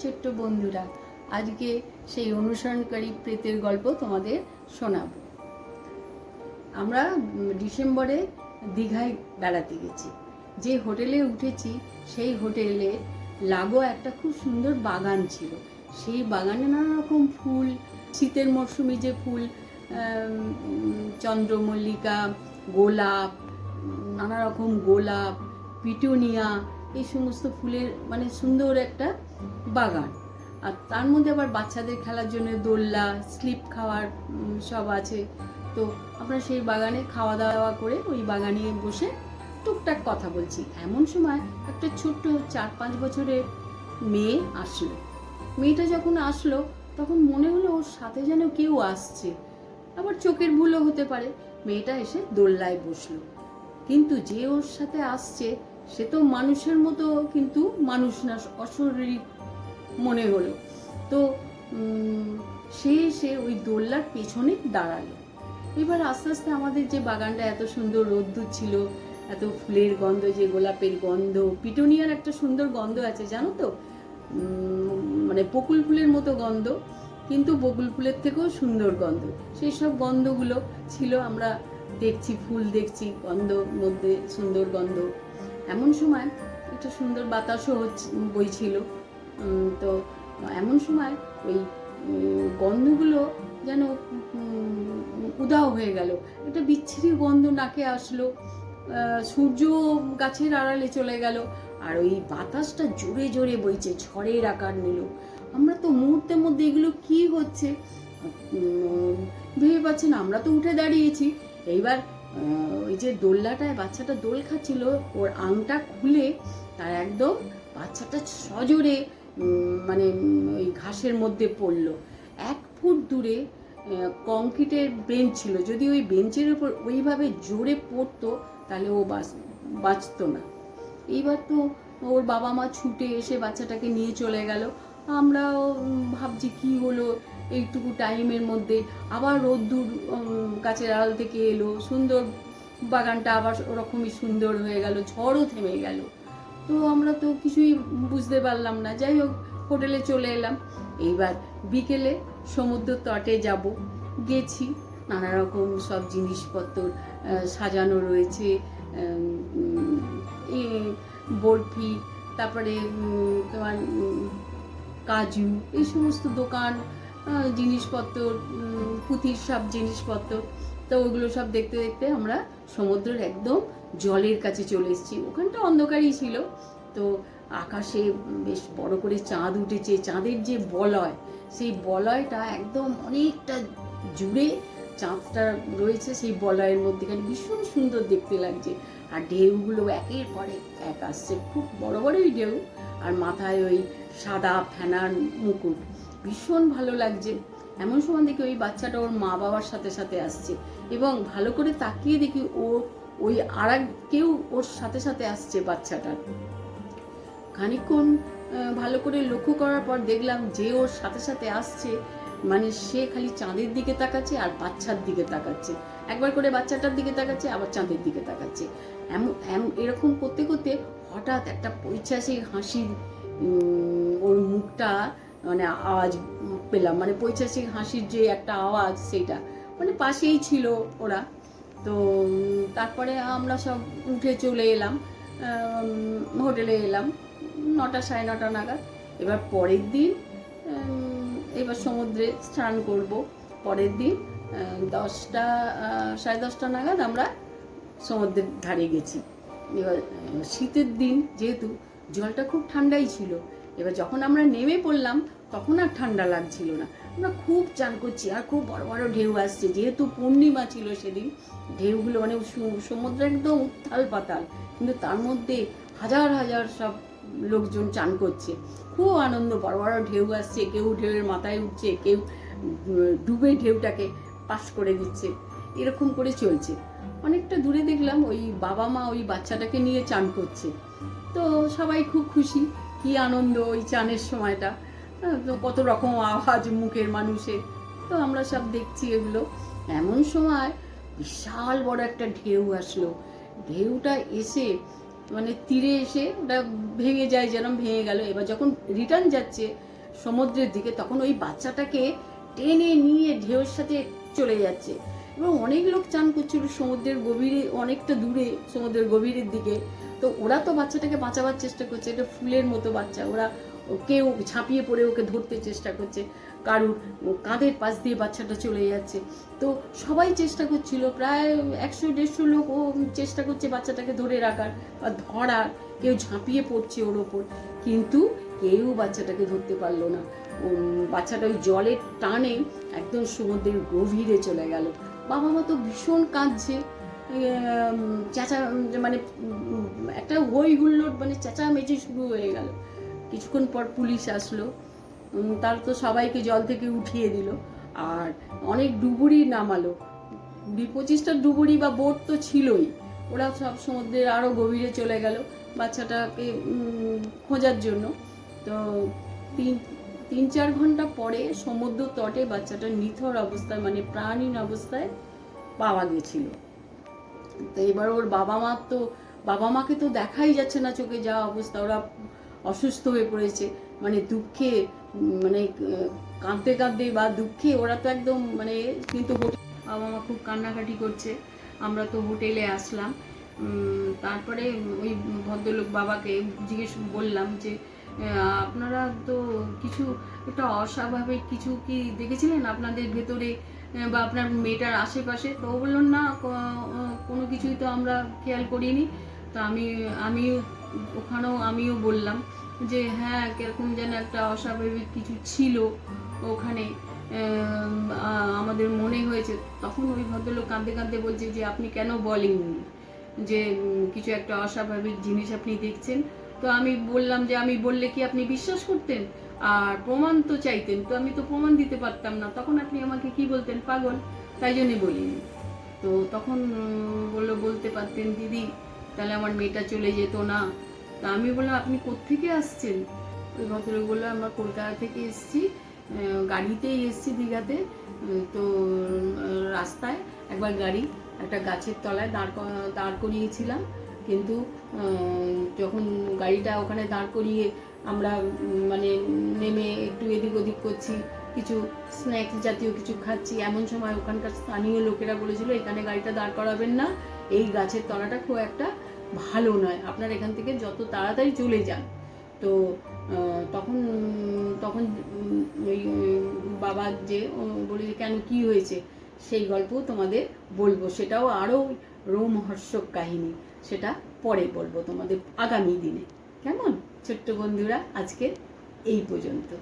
ছোট্ট বন্ধুরা, আজকে সেই অনুসরণকারী প্রেতের গল্প তোমাদের শোনাব। আমরা ডিসেম্বরে দীঘায় বেড়াতে গেছি। যে হোটেলে উঠেছি, সেই হোটেলে লাগো একটা খুব সুন্দর বাগান ছিল। সেই বাগানে নানা রকম ফুল, শীতের মরশুমে যে ফুল চন্দ্রমল্লিকা, গোলাপ নানা রকম গোলাপ, পিটুনিয়া, এই সমস্ত ফুলের মানে সুন্দর একটা বাগান। আর তার মধ্যে আবার বাচ্চাদের খেলার জন্য দোলনা, স্লিপ খাওয়ার সব আছে। তো আমরা সেই বাগানে খাওয়া দাওয়া করে ওই বাগানে বসে টুকটাক কথা বলছি। এমন সময় একটা ছোট্ট চার পাঁচ বছরের মেয়ে আসলো। মেয়েটা যখন আসলো, তখন মনে হলো ওর সাথে যেন কেউ আসছে। আবার চোখের ভুলও হতে পারে। মেয়েটা এসে দোল্লায় বসল। কিন্তু যে ওর সাথে আসছে, সে তো মানুষের মতো কিন্তু মানুষ না অশরীরিক মনে হলো। তো সে এসে ওই দোল্লার পেছনে দাঁড়াল। এবার আস্তে আস্তে আমাদের যে বাগানটা এত সুন্দর রোদ্দুর ছিল, এত ফুলের গন্ধ, যে গোলাপের গন্ধ, পিটুনিয়ার একটা সুন্দর গন্ধ আছে, জানো তো? মানে বকুল ফুলের মতো গন্ধ, কিন্তু বকুল ফুলের থেকেও সুন্দর গন্ধ। সেই সব গন্ধগুলো ছিল, আমরা দেখছি, ফুল দেখছি, গন্ধ, মধ্যে সুন্দর গন্ধ। এমন সময় একটা সুন্দর বাতাসও হচ্ছে, বইছিল। তো এমন সময় ওই গন্ধগুলো যেন উদাও হয়ে গেল। একটা বিচ্ছিরি গন্ধ নাকে আসলো। সূর্য গাছের আড়ালে চলে গেল আর ওই বাতাসটা জোরে জোরে বইছে, ঝড়ের আকার নিল। আমরা তো মুহূর্তের মধ্যে এগুলো কি হচ্ছে? ভেবে পাচ্ছি না। আমরা তো উঠে দাঁড়িয়েছি। এইবার ওই যে দোল্লাটায় বাচ্চাটা দোল খাচ্ছিল, ওর আংটা খুলে তার একদম বাচ্চাটা সজোরে মানে ওই ঘাসের মধ্যে পড়ল। এক ফুট দূরে কংক্রিটের বেঞ্চ ছিল। যদি ওই বেঞ্চের উপর ওইভাবে জোরে পড়তো, তাহলে ও বাঁচ, বাঁচতো না। এইবার তো ওর বাবা মা ছুটে এসে বাচ্চাটাকে নিয়ে চলে গেল। আমরাও ভাবছি কি হলো? এইটুকু টাইমের মধ্যে আবার রোদ্দুর গাছের আড়াল থেকে এলো। সুন্দর বাগানটা আবার ওরকমই সুন্দর হয়ে গেল। ঝড়ও থেমে গেল। তো আমরা তো কিছুই বুঝতে পারলাম না। যাই হোক, হোটেলে চলে এলাম। এইবার বিকেলে সমুদ্র তটে যাব। গেছি নানা রকম সব জিনিসপত্র সাজানো রয়েছে বরফি, তারপরে তোমার কাজু, এই সমস্ত দোকান জিনিসপত্র পুঁথির সব জিনিসপত্র, তো ওগুলো সব দেখতে দেখতে আমরা সমুদ্রের একদম জলের কাছে চলে এসেছি। ওখানটা অন্ধকারই ছিল। তো আকাশে বেশ বড় করে চাঁদ উঠেছে। চাঁদের যে বলয়, সেই বলয়টা একদম অনেকটা জুড়ে চাঁদটা রয়েছে সেই বলয়ের মধ্যেখানে। ভীষণ সুন্দর দেখতে লাগছে। আর ঢেউগুলো একের পরে এক আসছে। খুব বড় বড়ই ঢেউ। আর মাথায় ওই সাদা ফেনার মুকুট। ভীষণ ভালো লাগছে। এমন সময় দেখি ওই বাচ্চাটা ওর মা বাবার সাথে সাথে আসছে। এবং ভালো করে তাকিয়ে দেখি ও ওই আর কেউ ওর সাথে সাথে আসছে বাচ্চাটার খানিকক্ষণ আহ, ভালো করে লক্ষ্য করার পর দেখলাম যে ওর সাথে সাথে আসছে মানে সে খালি চাঁদের দিকে তাকাচ্ছে আর বাচ্চার দিকে তাকাচ্ছে। একবার করে বাচ্চাটার দিকে তাকাচ্ছে আবার চাঁদের দিকে তাকাচ্ছে। এমন এম- এরকম করতে করতে হঠাৎ একটা পৈশাচিক হাসির ওর মুখটা মানে আওয়াজ পেলাম। মানে পৈশাচিক হাসির যে একটা আওয়াজ সেটা। মানে পাশেই ছিল ওরা। তো, তারপরে আমরা সব উঠে চলে এলাম হোটেলে এলাম, নটা সাড়ে নটা নাগাদ। এবার পরের দিন এবার সমুদ্রে স্নান করব। পরের দিন দশটা সাড়ে দশটা নাগাদ আমরা সমুদ্রের ধারে গেছি। এবার শীতের দিন যেহেতু জলটা খুব ঠান্ডাই ছিল, এবার যখন আমরা নেমে পড়লাম, তখন আর ঠান্ডা লাগছিল না। আমরা খুব চান করছি, আর খুব বড় বড় ঢেউ আসছে। যেহেতু পূর্ণিমা ছিল সেদিন, ঢেউগুলো মানে সমুদ্র একদম উত্তাল পাতাল, কিন্তু তার মধ্যে হাজার হাজার সব লোকজন চান করছে। খুব আনন্দ, বড় বড় ঢেউ আসছে, কেউ ঢেউয়ের মাথায় উঠছে, কেউ ডুবে ঢেউটাকে পাস করে দিচ্ছে। এরকম করে চলছে। অনেকটা দূরে দেখলাম, ওই বাবা মা ওই বাচ্চাটাকে নিয়ে চান করছে। তো সবাই খুব খুশি, কি আনন্দ ওই চানের সময়টা। তো কত রকম আওয়াজ মুখের মানুষের। তো আমরা সব দেখছি এগুলো। এমন সময় বিশাল বড় একটা ঢেউ আসলো। ঢেউটা এসে মানে তীরে এসে ওটা ভেঙে যায় যেরকম ভেঙে গেল। এবার যখন রিটার্ন যাচ্ছে সমুদ্রের দিকে, তখন ওই বাচ্চাটাকে টেনে নিয়ে ঢেউর সাথে চলে যাচ্ছে। এবং অনেক লোক চান করছিল সমুদ্রের গভীরে, অনেকটা দূরে সমুদ্রের গভীরের দিকে। তো ওরা তো বাচ্চাটাকে বাঁচাবার চেষ্টা করছে, এটা ফুলের মতো বাচ্চা। ওরা কেউ ঝাঁপিয়ে পড়ে, ওকে ধরতে চেষ্টা করছে। কারুর কাঁধের পাশ দিয়ে বাচ্চাটা চলে যাচ্ছে। তো সবাই চেষ্টা করছিল, প্রায় একশো, দেড়শো লোক ও চেষ্টা করছে বাচ্চাটাকে ধরে রাখার বা ধরার। কেউ ঝাঁপিয়ে পড়ছে ওর ওপর, কিন্তু কেউ বাচ্চাটাকে ধরতে পারল না। বাচ্চাটা ওই জলের টানে একদম সমুদ্রের গভীরে চলে গেল। বাবা মা তো ভীষণ কাঁদছে। চেঁচা মানে একটা হই হুল্লোড় মানে চেঁচামেচি শুরু হয়ে গেল। কিছুক্ষণ পর পুলিশ আসলো। তার তো সবাইকে জল থেকে উঠিয়ে দিল। আর অনেক ডুবুরি নামালো। পঁচিশটা ডুবুরি বা বোট তো ছিলই। ওরা সব সমুদ্রের আরও গভীরে চলে গেল বাচ্চাটাকে খোঁজার জন্য। তো তিন তিন, চার ঘণ্টা পরে সমুদ্র তটে বাচ্চাটা নিথর অবস্থায় মানে প্রাণহীন অবস্থায় পাওয়া গেছিল। তো এবার ওর বাবা মা তো বাবা মাকে তো দেখাই যাচ্ছে না চোখে যা অবস্থা। ওরা অসুস্থ হয়ে পড়েছে। মানে দুঃখে মানে কাঁদতে কাঁদতে বা দুঃখে ওরা তো একদম মানে কিন্তু বাবা মা খুব কান্নাকাটি করছে। আমরা তো হোটেলে আসলাম। তারপরে ওই ভদ্রলোক বাবাকে জিজ্ঞেস বললাম যে আপনারা তো কিছু একটা অস্বাভাবিক কিছু কি দেখেছিলেন আপনাদের ভেতরে বা আপনার মেয়েটার আশেপাশে? তো ও বলল, না কোনো কিছুই তো আমরা খেয়াল করিনি। তো আমি, আমিও ওখানেও আমিও বললাম যে হ্যাঁ কীরকম যেন একটা অস্বাভাবিক কিছু ছিল ওখানে আমাদের মনে হয়েছে। তখন ওই ভদ্রলোক কাঁদতে কাঁদতে বলছে যে, আপনি কেন বলেননি যে কিছু একটা অস্বাভাবিক জিনিস আপনি দেখছেন? তো আমি বললাম যে, আমি বললে কি আপনি বিশ্বাস করতেন? আর প্রমাণ তো চাইতেন। তো আমি তো প্রমাণ দিতে পারতাম না। তখন আপনি আমাকে কি বলতেন? পাগল। তাই জন্যে বলিনি। তো তখন বলল, বলতে পারতেন, দিদি তাহলে আমার মেয়েটা চলে যেত না। তা আমি বললাম, আপনি কোত্থেকে আসছেন? ওই ভদ্রলোক বলল, আমরা কলকাতা থেকে এসেছি গাড়িতেই এসেছি দীঘাতে। তো রাস্তায় একবার গাড়ি, একটা গাছের তলায় দাঁড় দাঁড় করিয়েছিলাম। কিন্তু যখন গাড়িটা ওখানে দাঁড় করিয়ে আমরা মানে নেমে একটু এদিক ওদিক করছি, কিছু স্ন্যাক্স জাতীয় কিছু খাচ্ছি, এমন সময় ওখানকার স্থানীয় লোকেরা বলেছিল, এখানে গাড়িটা দাঁড় করাবেন না, এই গাছের তলাটা খুব একটা ভালো নয়। আপনার এখান থেকে যত তাড়াতাড়ি চলে যান। তো তখন তখন ওই বাবা যে বলে কেন কি হয়েছে? সেই গল্প তোমাদের বলব। সেটাও আরও রোমহর্ষক কাহিনী। সেটা পরে বলব তোমাদের আগামী দিনে। কেমন? ছোট্ট বন্ধুরা, আজকে এই পর্যন্ত।